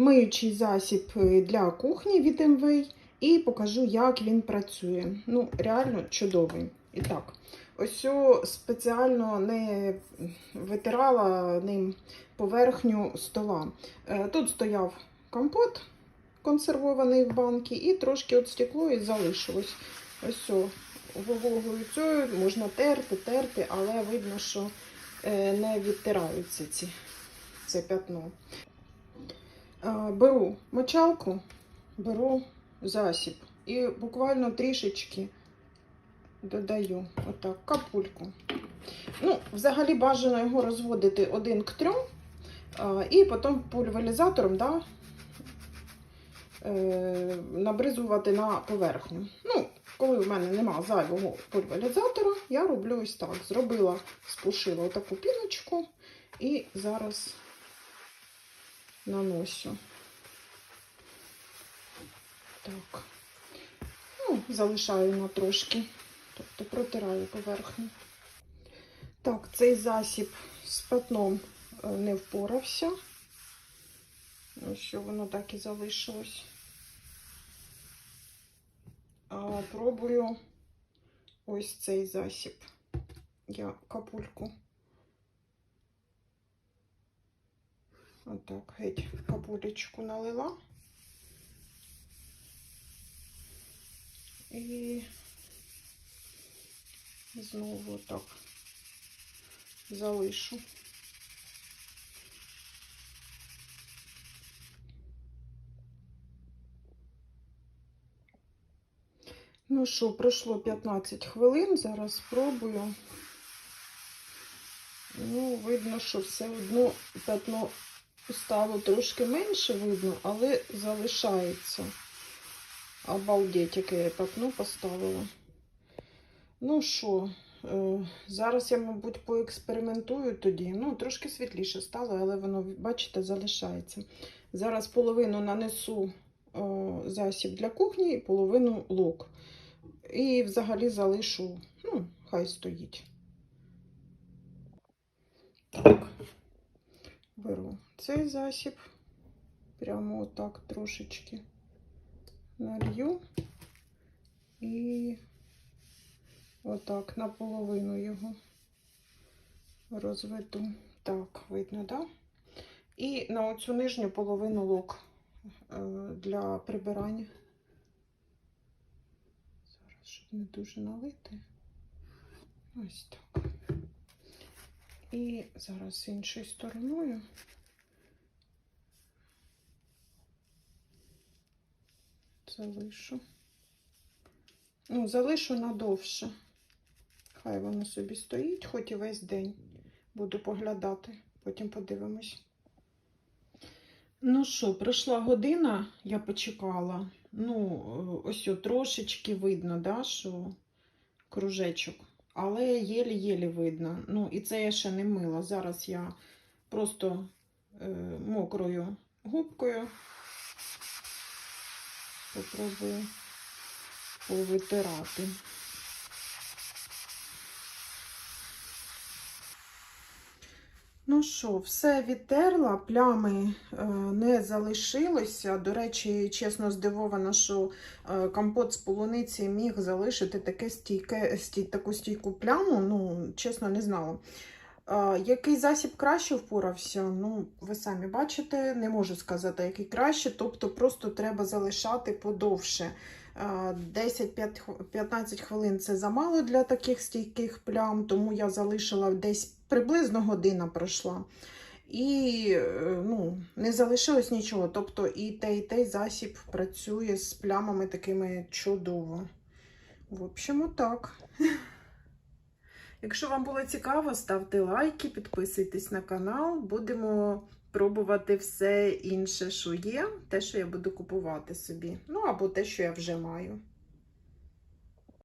миючий засіб е, для кухні від МВ і покажу, як він працює. Ну, реально чудовий. І так, ось спеціально не витирала ним поверхню стола. Е, Тут стояв компот консервований в банці, і трошки от стекло і залишилось. Ось о, вологою цією можна терти, терти, але видно, що е, не відтираються ці, це пятно. Беру мочалку, беру засіб і буквально трішечки додаю отак капульку. Ну, взагалі бажано його розводити один к трьом, і потім пульверизатором да, е, набризувати на поверхню. Ну, коли в мене нема зайвого пульверизатора, я роблю ось так. Зробила, спушила отаку піночку і зараз наношу. Так. Ну, залишаю на трошки, тобто протираю поверхню. Так, цей засіб з пятном е, не впорався. Ось що воно так і залишилось. А, пробую ось цей засіб. Я капульку. Отак, геть капулечку налила. І знову так залишу. Ну що, пройшло 15 хвилин, зараз спробую. Ну, видно, що все одно пятно стало трошки менше видно, але залишається. Обалдеть, яке я пятно поставила. Ну що, е, зараз я, мабуть, поекспериментую тоді. Ну, трошки світліше стало, але воно, бачите, залишається. Зараз половину нанесу е, засіб для кухні і половину лук. І взагалі залишу, ну, хай стоїть. Так, беру цей засіб, прямо отак трошечки налью і отак наполовину його розведу. Так, видно, да? І на оцю нижню половину лук е, для прибирання. Зараз, щоб не дуже налити. Ось так. І зараз іншою стороною. Залишу. Ну, залишу надовше. Хай воно собі стоїть, хоч і весь день. Буду поглядати, потім подивимось. Ну що, пройшла година, я почекала. Ну, ось о, трошечки видно, да, що кружечок. Але єлі-єлі видно. Ну, і це я ще не мила. Зараз я просто е, мокрою губкою попробую повитирати. Ну що, все відтерла, плями е, не залишилося. До речі, чесно здивована, що е, компот з полуниці міг залишити таке стійке, стій, таку стійку пляму. Ну, чесно, не знала. Який засіб краще впорався? Ну, ви самі бачите, не можу сказати, який краще, тобто просто треба залишати подовше. 10-15 хвилин це замало для таких стійких плям, тому я залишила десь приблизно година пройшла. І ну, не залишилось нічого. Тобто і той, і той засіб працює з плямами такими чудово. В общем, отак. Якщо вам було цікаво, ставте лайки, підписуйтесь на канал. Будемо пробувати все інше, що є, те, що я буду купувати собі. Ну, або те, що я вже маю.